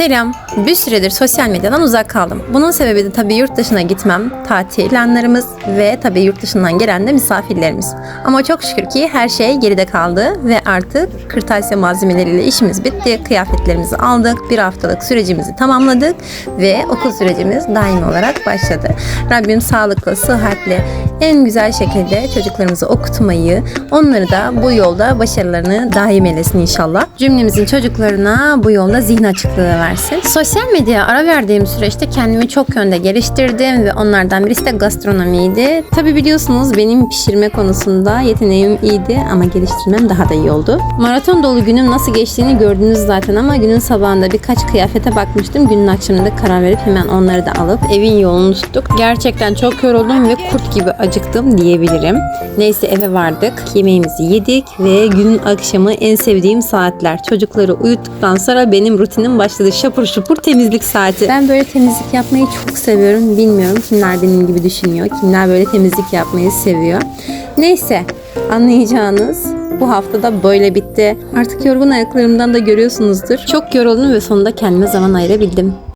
Selam. Bir süredir sosyal medyadan uzak kaldım. Bunun sebebi de tabii yurt dışına gitmem, tatil planlarımız ve tabii yurt dışından gelen de misafirlerimiz. Ama çok şükür ki her şey geride kaldı ve artık kırtasiye malzemeleriyle işimiz bitti. Kıyafetlerimizi aldık, bir haftalık sürecimizi tamamladık ve okul sürecimiz daim olarak başladı. Rabbim sağlıklı, sıhhatli, en güzel şekilde çocuklarımızı okutmayı, onları da bu yolda başarılarını daim eylesin inşallah. Cümlemizin çocuklarına bu yolda zihin açıklığı versin. Sosyal medyaya ara verdiğim süreçte kendimi çok yönde geliştirdim ve onlardan birisi de gastronomiydi. Tabi biliyorsunuz benim pişirme konusunda yeteneğim iyiydi ama geliştirmem daha da iyi oldu. Maraton dolu günüm nasıl geçtiğini gördünüz zaten ama günün sabahında birkaç kıyafete bakmıştım. Günün akşamında karar verip hemen onları da alıp evin yolunu tuttuk. Gerçekten çok yoruldum ve kurt gibi acıktım diyebilirim. Neyse eve vardık. Yemeğimizi yedik ve günün akşamı en sevdiğim saatler. Çocukları uyuttuktan sonra benim rutinim başladı. Şapur şupur temizlik saati. Ben böyle temizlik yapmayı çok seviyorum. Bilmiyorum kimler benim gibi düşünüyor. Kimler böyle temizlik yapmayı seviyor. Neyse anlayacağınız bu hafta da böyle bitti. Artık yorgun ayaklarımdan da görüyorsunuzdur. Çok yoruldum ve sonunda kendime zaman ayırabildim.